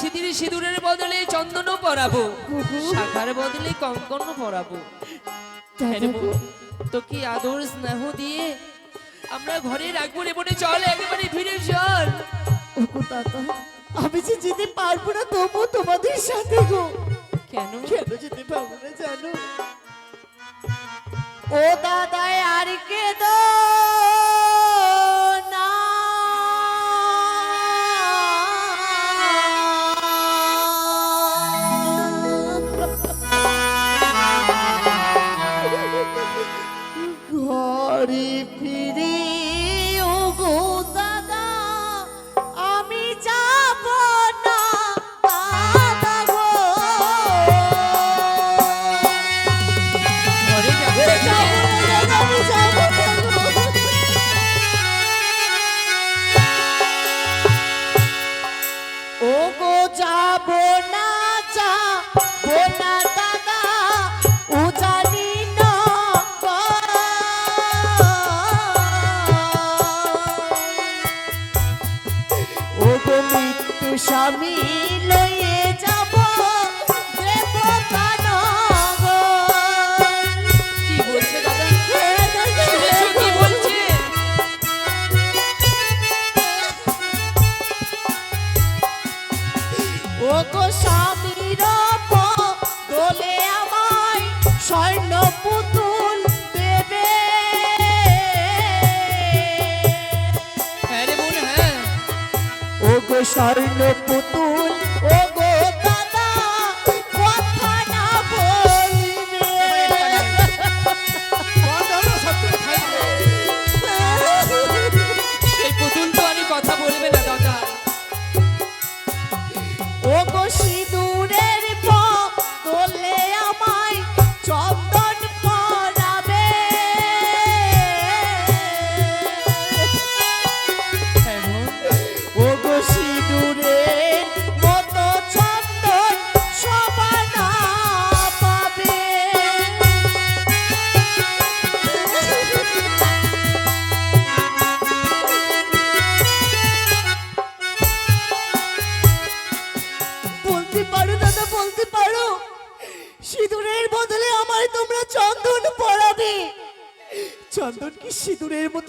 সিঁদুরে সিঁদুরের বদলে চন্দনও পরাবো। শাখার বদলে কঙ্কনও পরাবো। বোন, তোকে আদর স্নেহ দিয়ে আমরা ঘরে রাখব রে বোনে চল একেবারে ফিরে চল আমি যে যেতে পারব না তবু তোমাদের সাথে গো। কেন? কেন যেতে পারব না জানো? ও দাদায় আর কে দো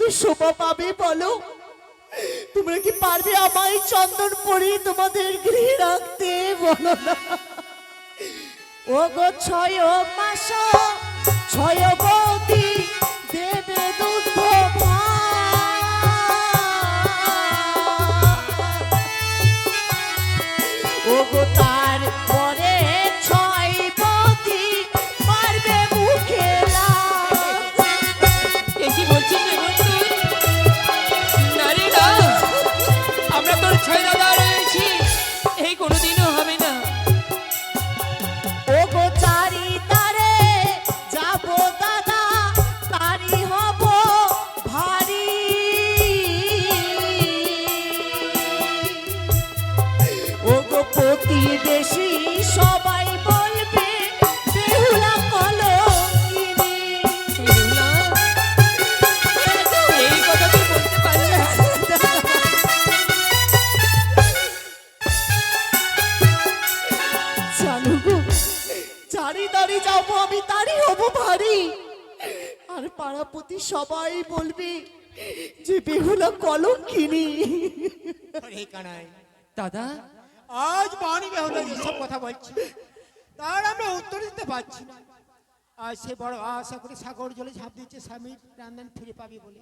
মতো শোভা পাবে বলো? তোমরা কি পারবে আমায় চন্দন পরে তোমাদের গৃহে রাখতে? বলো না। ও গো ছয় মাস পাড়াপতি সবাই বলবে যে বেহুলা কলম কিনি কানাই। দাদা? আজ বাণী বেহুলা যেসব কথা বলছি। তার আমরা উত্তর দিতে পারছি না। আজ সে বড় আশা করে সাগর জলে ঝাঁপ দিচ্ছে স্বামীর রান্নান ফিরে পাবি বলে।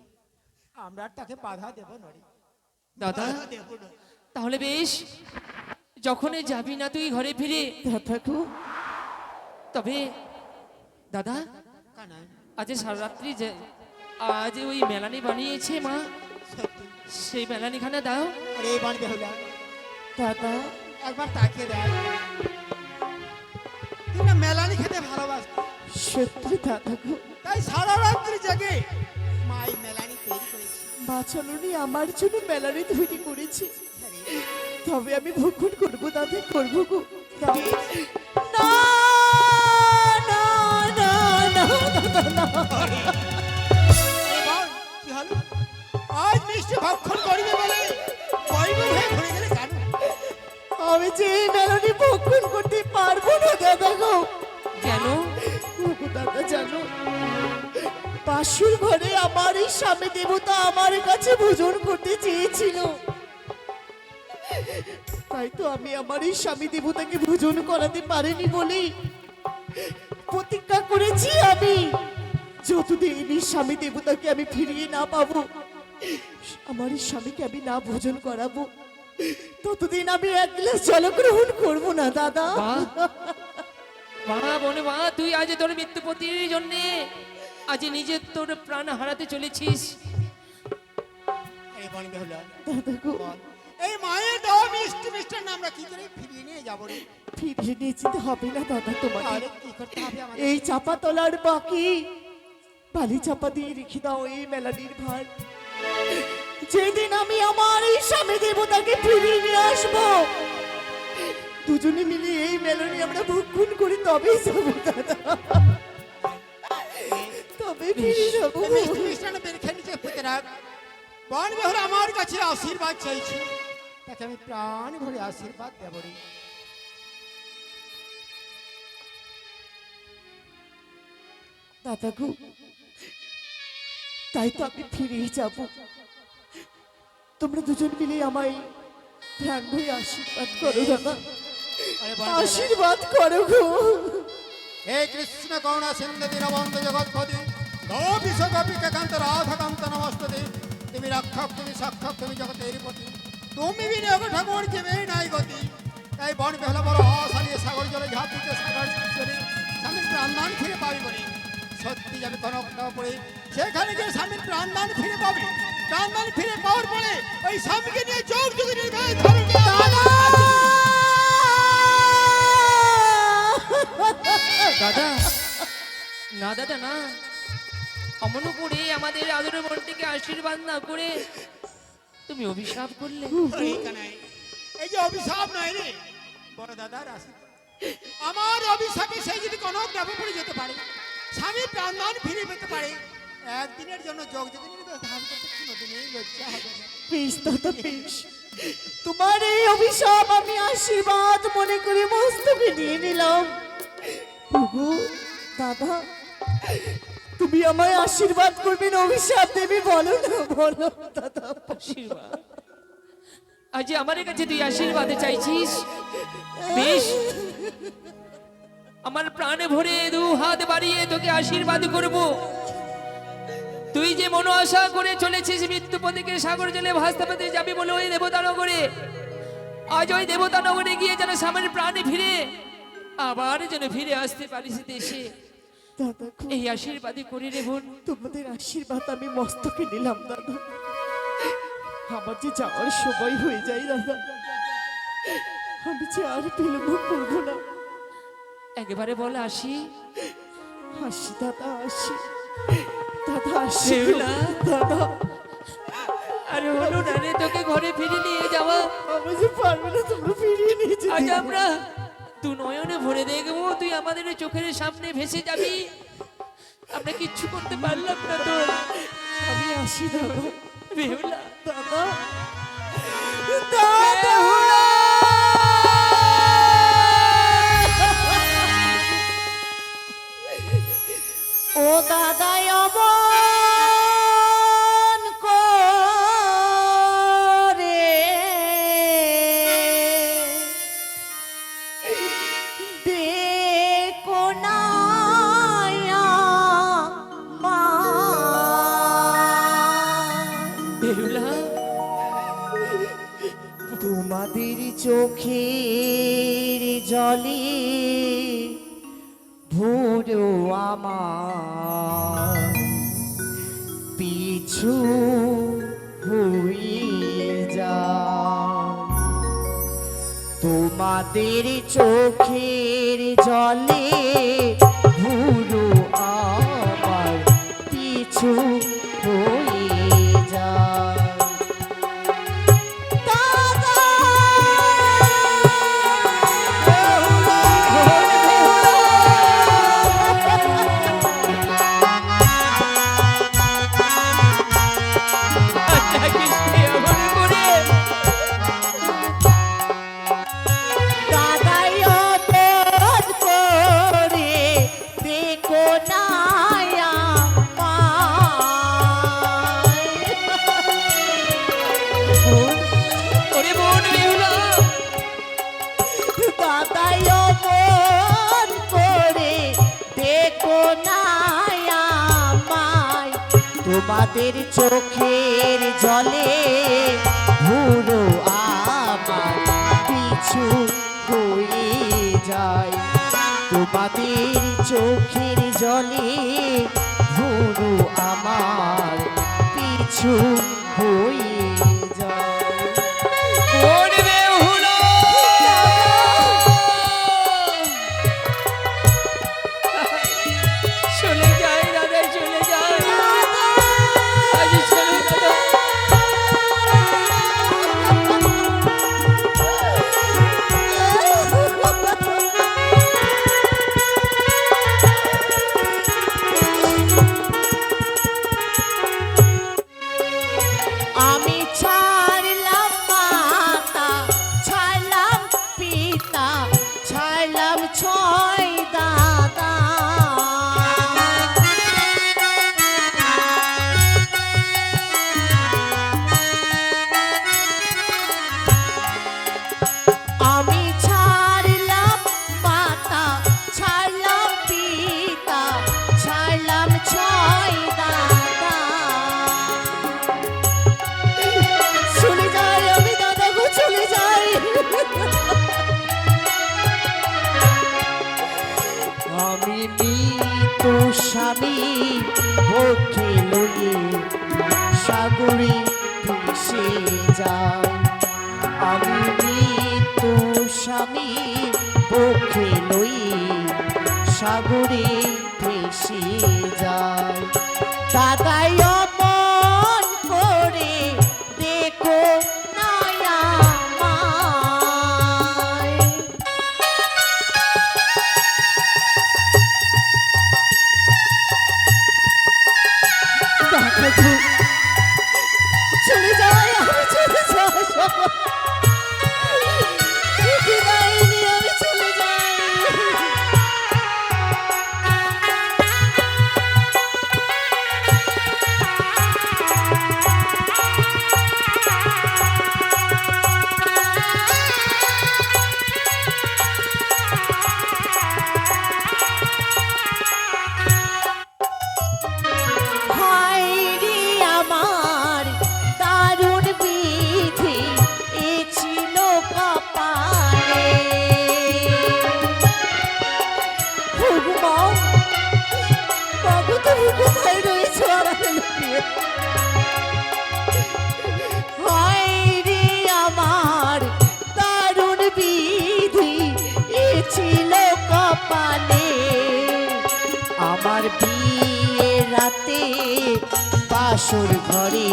আমরা আর তাকে বাধা দেব নরে দাদা? বাধা দেব না। তাহলে বেশ যখনই যাবি না তুই ঘরে ফিরে। তবে দাদা? কানাই আজ সারা রাত্রি যে আজ ওই মেলানি বানিয়েছে মা। সেই মেলানিখানা দাও। আরে এই বাণী বেহুলা দাদা। একবার তাকিয়ে দেখ। না মেলানি খেতে ভালোবাসতি সত্যি দাদা গো। তাই সারা রাত্রি জেগে মাই মেলানি তৈরি করেছি। বাছালনি আমার জন্য মেলারে তৈরি করেছে। তবে আমি ভক্ষণ করব দাদা করব গো। মিষ্টি ভক্ষণ করিবে বলে বৈব হয়ে ঘুরে গেলে কেন? আমি যে এই মেলনি ভক্ষণ করতে পারব না দাদা গো। কেন? দাদা জানো পাশুর ঘরে আমার এই স্বামী দেবতা আমার কাছে ভোজন করতে চেয়েছিল। তাই তো আমি আমার এই স্বামী দেবতাকে ভোজন করাতে পারিনি বলেই প্রতিজ্ঞা করেছি আমি। যতদিন এই স্বামী দেবতাকে আমি ফিরিয়ে না পাবো আমার স্বামীকে আমি না ভোজন করাবো। ততদিন আমি এক গ্লাস জল গ্রহণ করব না দাদা। মা বনে মা তুই আজ তোর মৃত্যুপতির জন্যে আজ নিজের তোর প্রাণ হারাতে চলেছিস। এই বন বেহুলা দাদা গো। বল, এই মায়ের দেওয়া মিষ্টি মিষ্টান্ন আমরা কি করে ফিরিয়ে নিয়ে যাব রে। ফিরিয়ে নিয়ে যেতে হবে না দাদা এই চাপা তোলার বাকি বালি চাপা দিয়ে রেখে দাও এই মেলানির ভার যেদিন আমি আমার এই স্বামী দেবতাকে ফিরিয়ে নিয়ে আসব দুজনে মিলে এই মেলানি আমরা ভক্ষণ করি তবেই যাব দাদা। তবে ফিরে যাব। বন বেহুলা আমার কাছে আশীর্বাদ চাইছি। তাকে আমি প্রাণ ভরে আশীর্বাদ দেবো রে। দাদা গো তাই তো আমি ফিরেই যাব। তোমরা দুজন মিলে আমায় প্রাণ ভরে আশীর্বাদ করো দাদা বন আশীর্বাদ করো গো। হে কৃষ্ণ করুণা সিন্ধু দীনবন্ধু জগৎপতি গো বিশ্বকপি কান্ত রাধাকান্ত নমস্ততে। তুমি রক্ষক তুমি সক্ষক তুমি জগতের পতি। তুমি বিনিয়োগ ঠাকুর নাই গতি। তাই বন বেহলা বড় আশা সাগর জলে ঝাঁপ দিতে সাগর জলে স্বামীর প্রাণদান ফিরে পাবি বলে। সত্যি যাবে কনক দেওয়া পড়ে সেখানে গিয়ে স্বামীর প্রাণদান ফিরে পাবে। প্রাণদান ফিরে পাওয়ার পরে ওই স্বামীকে নিয়ে চোখ নির্বাহ দাদা! না দাদা না। অমন করে আমাদের আদরের মনটিকে আশীর্বাদ না করে তুমি অভিশাপ করলে। এই যে অভিশাপ নয় রে। বড় দাদার আশীর্বাদ আমার অভিশাপে সে যদি কোনো গ্রামে পড়ে যেতে পারে স্বামী প্রাণদান ফিরে পেতে পারে একদিনের জন্য যোগ যোগিনীর বেশ কোনোদিনই লজ্জা হবে না। বেশ দাদা বেশ তোমার এই অভিশাপ আমি আশীর্বাদ মনে করে মস্তকে নিয়ে নিলাম। ওগো, দাদা তুমি আমায় আশীর্বাদ করবে না অভিশাপ দেবে বলো না বলো দাদা। আশীর্বাদ? আজ আমার কাছে তুই আশীর্বাদ চাইছিস বেশ। আমার প্রাণে ভরে দু হাত বাড়িয়ে তোকে আশীর্বাদ করব। তুই যে মনো আশা করে চলেছিস মৃত্যু মৃত্যুপতিকে সাগর জলে ভাসতে পেতে যাবি বলে ওই দেবতানগরে। আজ ওই দেবতানগরে গিয়ে যেন স্বামীর প্রাণে ফিরে আবার যেন ফিরে আসতে পারিস দেশে। এই আশীর্বাদই করি রে বোন। তোমাদের আশীর্বাদ আমি মস্তকে নিলাম দাদা। আমার যে যাওয়ার সময় হয়ে যায় দাদা। আমি যে আর বিলম্ব করব না। একেবারে বল আসি। হাসি দাদা হাসি দাদা বেহুলা। দাদা। আরে হলো না রে তোকে ঘরে ফিরে নিয়ে যাওয়া আমি যে পারব না তোমরা ফিরিয়ে নিয়ে যেতে। আজ আমরা দু নয়নে ভরে দেখব তুই আমাদের চোখের সামনে ভেসে যাবি। আমরা কিচ্ছু করতে পারলাম না তো। আমি আসি দাদা। বেহুলা। দাদা। দাদা তোমাদের চোখের জলে ভুরু আমার পিছু তোমাদের চোখের জলে ভুরো আমার পিছু হয়ে যায়। তোমাদের চোখের জলে ভুরু আমার পিছু হয়ে স্বামী পক্ষে লইয়ে সাগরে ভেসে যাই আমি মৃত্যু স্বামী পক্ষে লইয়ে সাগরে ভেসে যাই দাদাই আমার বিয়ে রাতে বাসর ঘরে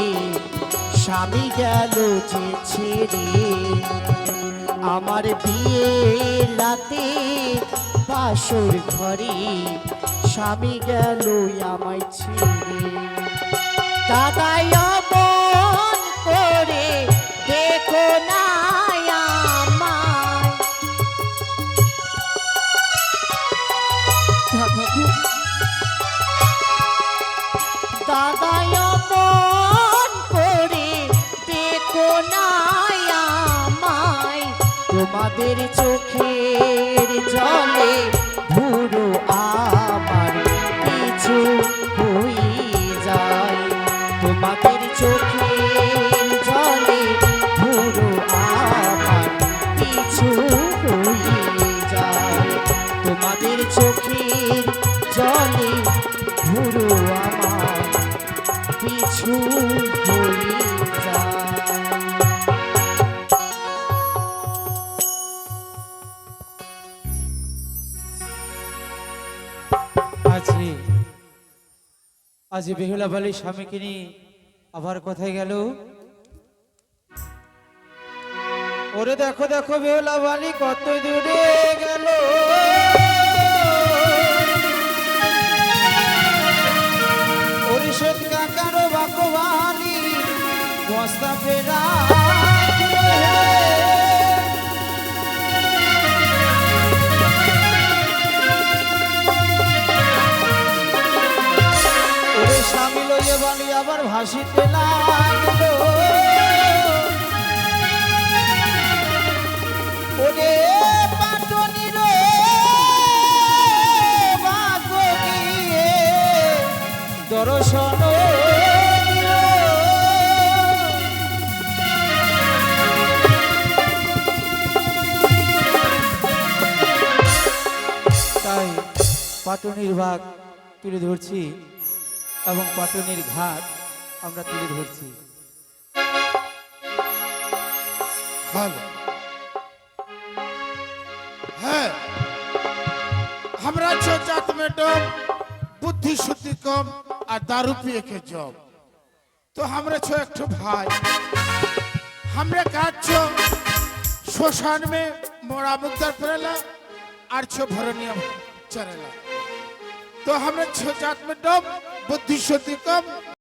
স্বামী গেল যে ছেড়ে। আমার বিয়ে রাতে বাসর ঘরে স্বামী গেল আমায় ছেড়ে। দাদাই করে দেখো না দাদাই করে দেখো না আমায়। তোমাদের চোখের জলে ভুরো আমার পিছু। আজ বেহুলা বালির স্বামীকে নিয়ে আবার কোথায় গেল? ওরে দেখো দেখো বেহলা বালি কত দূরে গেল। পরিষদ কাকারো বাকবালি বস্তা ফেরা স্বামী লইয়ে বালি আবার ভাসিতে দর্শন তাই পাটনির ভাগ তুলে ধরছি। এবং পাটনির ঘাট আমরা তুলে ধরছি হ্যালো হ্যাঁ আমরা छो जात में डम बुद्धि शुद्धि कम आ दारू पिए के जब तो हमरे छो एक ठो भाई हमरे काज छो श्मशान में मोड़ा मुक्तर पड़ेला और छो भरनिया चरेला तो हमरे छो जात में डम বুদ্ধি সতী কম